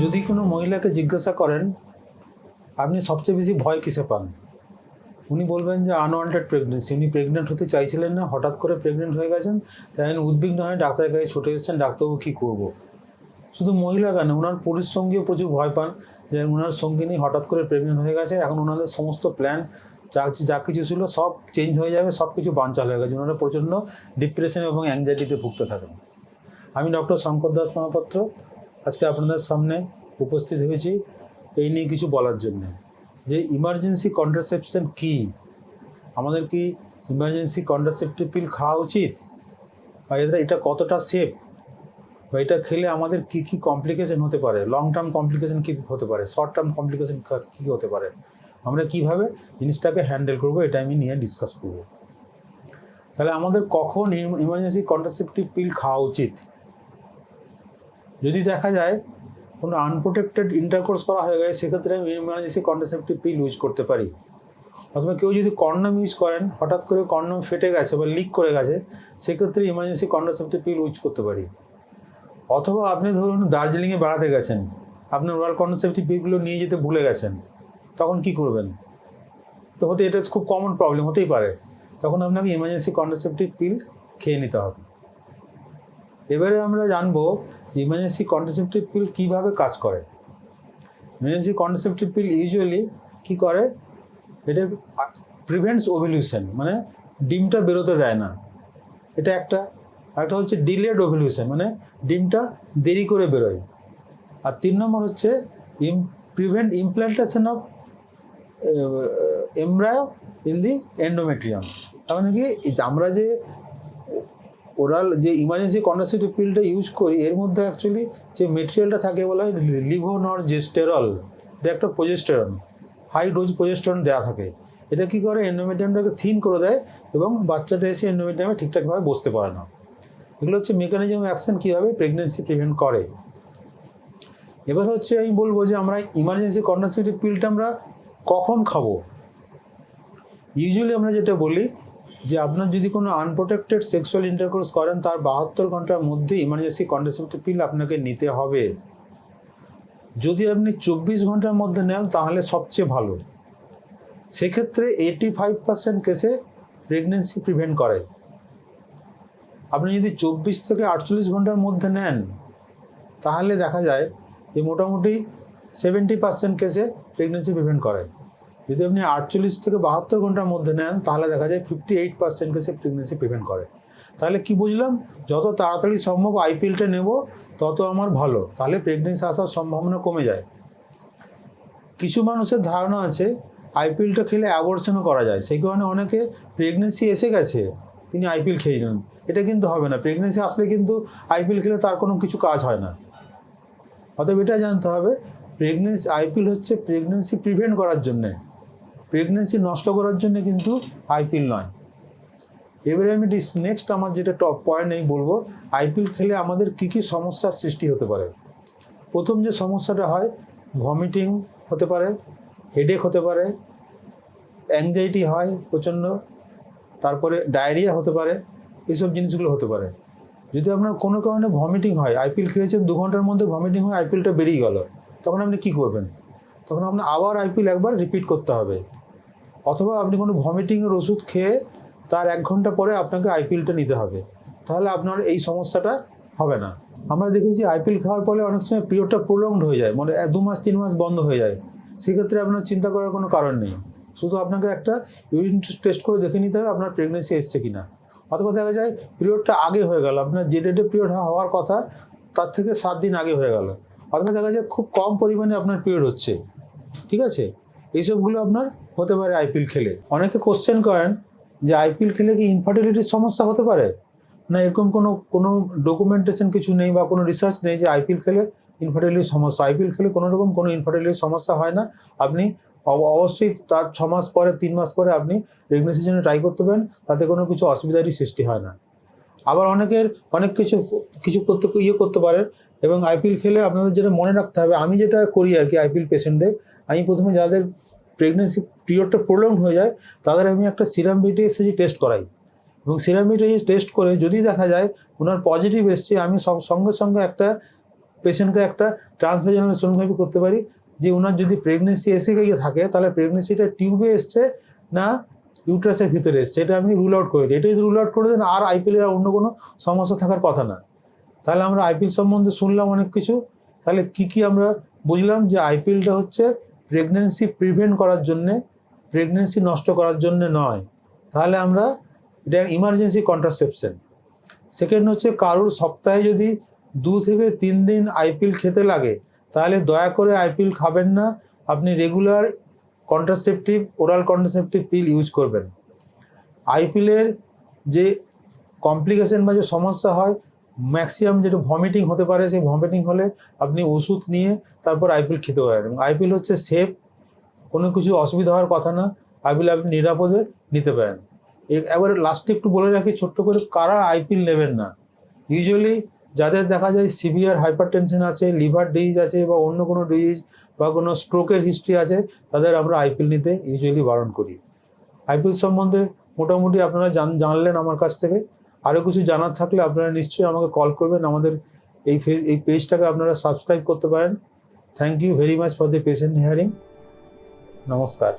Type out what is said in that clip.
যদি কোনো মহিলাকে জিজ্ঞাসা করেন, আপনি সবচেয়ে বেশি ভয় কিসে পান? উনি বলবেন যে আনওয়ান্টেড প্রেগনেন্সি উনি প্রেগনেন্ট হতে চাইছিলেন না, হঠাৎ করে প্রেগনেন্ট হয়ে গেছেন, তাই উদ্বিগ্ন হয়ে ডাক্তারের কাছে ছুটে এসেছেন, ডাক্তারবাবু কী করব? শুধু মহিলা কেন ওনার পুরুষ সঙ্গীও প্রচুর ভয় পান। যে ওনার সঙ্গিনী হঠাৎ করে প্রেগনেন্ট হয়ে গেছে, এখন ওনাদের সমস্ত প্ল্যান যা যা কিছু ছিল সব চেঞ্জ হয়ে যাবে, সব কিছু বানচাল হয়ে গেছে। ওনারা প্রচণ্ড ডিপ্রেশন এবং অ্যাংজাইটিতে ভুগতে থাকেন। আমি ডক্টর শঙ্কর দাস মহাপাত্র। আজকে আপনাদের সামনে উপস্থিত হয়েছি এই নিয়ে কিছু বলার জন্য। যে ইমার্জেন্সি কন্ট্রাসেপশন কি? আমাদের কি ইমার্জেন্সি কন্ট্রাসেপটিভ পিল খাওয়া উচিত? বা এদের এটা কতটা সেফ বা এটা খেলে আমাদের কি কি কমপ্লিকেশন হতে পারে? লং টার্ম কমপ্লিকেশন কী হতে পারে? শর্ট টার্ম কমপ্লিকেশন কী হতে পারে? আমরা কীভাবে জিনিসটাকে হ্যান্ডেল করব এটা আমি নিয়ে ডিসকাস করব। তাহলে আমাদের কখন ইমার্জেন্সি কন্ট্রাসেপটিভ পিল খাওয়া উচিত? যদি দেখা যায় কোনো আনপ্রোটেক্টেড ইন্টারকোর্স করা হয়ে গেছে, সেক্ষেত্রে আমি ইমার্জেন্সি কন্ট্রাসেপটিভ পিল ইউজ করতে পারি। অথবা কেউ যদি কন্ডম ইউজ করেন, হঠাৎ করে কন্ডম ফেটে গেছে বা লিক করে গেছে, সেক্ষেত্রে ইমার্জেন্সি কন্ট্রাসেপটিভ পিল ইউজ করতে পারি। অথবা আপনি ধরুন দার্জিলিংয়ে বেড়াতে গেছেন, আপনি ওরাল কন্ট্রাসেপটিভ পিলগুলো নিয়ে যেতে ভুলে গেছেন, তখন কি করবেন? তো হতে এটা খুব কমন প্রবলেম হতেই পারে। তখন আপনাকে ইমার্জেন্সি কন্ট্রাসেপটিভ পিল খেয়ে নিতে হবে। এবারে আমরা জানব যে ইমার্জেন্সি কন্ট্রাসেপটিভ পিল কীভাবে কাজ করে। ইমার্জেন্সি কন্ট্রাসেপটিভ পিল ইউজুয়ালি কী করে? এটা প্রিভেন্টস ওভলিউশন মানে ডিমটা বেরোতে দেয় না। এটা একটা। একটা হচ্ছে ডিলেড ওভলিউশন মানে ডিমটা দেরি করে বেরোয়। আর তিন নম্বর হচ্ছে ইম prevent implantation of embryo in the endometrium তার মানে কি? আমরা যে ওরাল যে ইমার্জেন্সি কন্ডাসিটিভ পিলটা ইউজ করি, এর মধ্যে অ্যাকচুয়ালি যে মেটেরিয়ালটা থাকে বলা হয় লিভোনর জেস্টেরল এটা একটা প্রোজেস্টেরন হাই ডোজ প্রোজেস্টেরন দেওয়া থাকে। এটা কি করে? এন্ডোমেট্রিয়ামটাকে থিন করে দেয় এবং বাচ্চাটা এসে এন্ডোমেট্রিয়ামে ঠিকঠাকভাবে বসতে পারে না। এগুলো হচ্ছে মেকানিজম অ্যাকশন কীভাবে? প্রেগনেন্সি প্রিভেন্ট করে। এবার হচ্ছে আমি বলব যে আমরা ইমার্জেন্সি কন্ডাসিটিভ পিলটা আমরা কখন খাব? ইউজুয়ালি আমরা যেটা বলি যে আপনার যদি কোনো আনপ্রোটেক্টেড সেক্সুয়াল ইন্টারকোর্স করেন, তার বাহাত্তর ঘণ্টার মধ্যে ইমার্জেন্সি কন্ট্রাসেপটিভ পিল আপনাকে নিতে হবে। যদি আপনি চব্বিশ ঘণ্টার মধ্যে নেন, তাহলে সবচেয়ে ভালো। সেক্ষেত্রে এইটি ফাইভ পার্সেন্ট কেসে প্রেগনেন্সি প্রিভেন্ট করে। আপনি যদি চব্বিশ থেকে আটচল্লিশ ঘণ্টার মধ্যে নেন, তাহলে দেখা যায় যে মোটামুটি সেভেন্টি পার্সেন্ট কেসে প্রেগনেন্সি প্রিভেন্ট করে। যদি আপনি আটচল্লিশ থেকে বাহাত্তর ঘণ্টার মধ্যে নেন, তাহলে দেখা যায় ফিফটি এইট পার্সেন্ট কেসে প্রেগনেন্সি প্রিভেন্ট করে। তাহলে কি বুঝলাম? যত তাড়াতাড়ি সম্ভব আইপিএলটা নেব, তত আমার ভালো। তাহলে প্রেগনেন্সি আসার সম্ভাবনা কমে যায়। কিছু মানুষের ধারণা আছে আইপিএলটা খেলে অ্যাবর্শনও করা যায়। সেই কারণে অনেকে প্রেগনেন্সি এসে গেছে, তিনি আইপিএল খেয়ে নেন। এটা কিন্তু হবে না। প্রেগনেন্সি আসলে কিন্তু আইপিএল খেলে তার কোনো কিছু কাজ হয় না। অতএব এটা জানতে হবে প্রেগনেন্সি আইপিএল হচ্ছে প্রেগনেন্সি প্রিভেন্ট করার জন্যে। প্রেগনেন্সি নষ্ট করার জন্য কিন্তু আইপিএল নয়। এবারে আমি নেক্সট আমার যেটা টপ পয়েন্ট আমি বলব আইপিএল খেলে আমাদের কী কী সমস্যার সৃষ্টি হতে পারে? প্রথম যে সমস্যাটা হয় ভমিটিং হতে পারে হেডেক হতে পারে অ্যাংজাইটি হয় প্রচণ্ড, তারপরে ডায়রিয়া হতে পারে এইসব জিনিসগুলো হতে পারে। যদি আপনার কোনো কারণে ভমিটিং হয় আইপিএল খেয়েছেন দু ঘণ্টার মধ্যে ভমিটিং হয় আইপিএলটা বেরিয়ে গেল, তখন আপনি কী করবেন? তখন আপনার আবার আইপিএল একবার রিপিট করতে হবে। অথবা আপনি কোনো ভমিটিংয়ের ওষুধ খেয়ে তার এক ঘণ্টা পরে আপনাকে আইপিএলটা নিতে হবে। তাহলে আপনার এই সমস্যাটা হবে না। আমরা দেখেছি আইপিএল খাওয়ার পরে অনেক সময় পিরিয়ডটা প্রলংড হয়ে যায় মানে দু মাস, তিন মাস বন্ধ হয়ে যায়। সেক্ষেত্রে আপনার চিন্তা করার কোনো কারণ নেই। শুধু আপনাকে একটা ইউরিন টেস্ট করে দেখে নিতে হবে আপনার প্রেগনেন্সি এসছে কি না অথবা দেখা যায় পিরিয়ডটা আগে হয়ে গেল, আপনার যে ডেটে পিরিয়ড হওয়ার কথা, তার থেকে সাত দিন আগে হয়ে গেল। অথবা দেখা যায় খুব কম পরিমাণে আপনার পিরিয়ড হচ্ছে। ঠিক আছে? এইসবগুলো আপনার হতে পারে আইপিএল খেলে। অনেকে কোশ্চেন করেন যে আইপিএল খেলে কি ইনফার্টিলিটির সমস্যা হতে পারে? না এরকম কোনো কোনো ডকুমেন্টেশন কিছু নেই বা কোনো রিসার্চ নেই যে আইপিএল খেলে ইনফার্টিলিটির সমস্যা। আইপিএল খেলে কোনো রকম কোনো ইনফার্টিলিটির সমস্যা হয় না। আপনি অব- অবশ্যই তার ছ মাস পরে, তিন মাস পরে আপনি প্রেগনেন্সির জন্য ট্রাই করতে পারেন, তাতে কোনো কিছু অসুবিধারই সৃষ্টি হয় না। আবার অনেকের, অনেক কিছু কিছু করতে ইয়ে করতে পারেন এবং আইপিএল খেলে আপনাদের যেটা মনে রাখতে হবে, আমি যেটা করি আর কি আইপিএল পেশেন্টদের আমি প্রথমে যাদের প্রেগনেন্সি পিরিয়ডটা প্রলং হয়ে যায়, তাদের আমি একটা সিরাম বিটিএসসি টেস্ট করাই। এবং সিরাম বিটিএসসি টেস্ট করে যদি দেখা যায় ওনার পজিটিভ এসছে, আমি সঙ্গে সঙ্গে একটা পেশেন্টকে একটা ট্রান্সভেজানাল সোনোগ্রাফি করতে পারি, যে ওনার যদি প্রেগনেন্সি এসে গিয়ে থাকে, তাহলে প্রেগনেন্সিটা টিউবে এসছে না ইউট্রাসের ভিতরে এসছে। এটা আপনি রুল আউট করে দিই। এটা যদি রুল আউট করে দেন, আর আইপিএলের অন্য কোনো সমস্যা থাকার কথা না। তাহলে আমরা আইপিএল সম্বন্ধে শুনলাম অনেক কিছু। তাহলে কি কি আমরা বুঝলাম যে আইপিএলটা হচ্ছে প্রেগনেন্সি প্রিভেন্ট করার জন্যে প্রেগনেন্সি নষ্ট করার জন্য নয়। তাহলে আমরা, এটা ইমার্জেন্সি কন্ট্রাসেপশন সেকেন্ড হচ্ছে, কারোর সপ্তাহে যদি দু থেকে তিন দিন আইপিএল খেতে লাগে, তাহলে দয়া করে আইপিএল খাবেন না। আপনি regular contraceptive oral contraceptive pill use করবেন। আইপিএলের যে কমপ্লিকেশন বা যে সমস্যা হয় ম্যাক্সিমাম যেটা ভমিটিং হতে পারে, সেই ভমিটিং হলে আপনি ওষুধ নিয়ে তারপর আইপিএল খেতে পারেন। আইপিএল হচ্ছে সেফ কোনো কিছু অসুবিধা হওয়ার কথা না। আইপিএল আপনি নিরাপদে নিতে পারেন। এ- এবার লাস্টে একটু বলে রাখি ছোট্ট করে, কারা আইপিএল নেবেন না? ইউজুয়ালি যাদের দেখা যায় সিভিয়ার হাইপার টেনশন আছে লিভার ডিজিজ আছে বা অন্য কোনো ডিজিজ বা কোনো স্ট্রোকের হিস্ট্রি আছে, তাদের আমরা আইপিএল নিতে ইউজুয়ালি বারণ করি। আইপিএল সম্বন্ধে মোটামুটি আপনারা জান, জানলেন আমার কাছ থেকে। আরও কিছু জানার থাকলে আপনারা নিশ্চয়ই আমাকে কল করবেন। আমাদের এই এই পেজটাকে আপনারা সাবস্ক্রাইব করতে পারেন। Thank you very much for the patient hearing নমস্কার।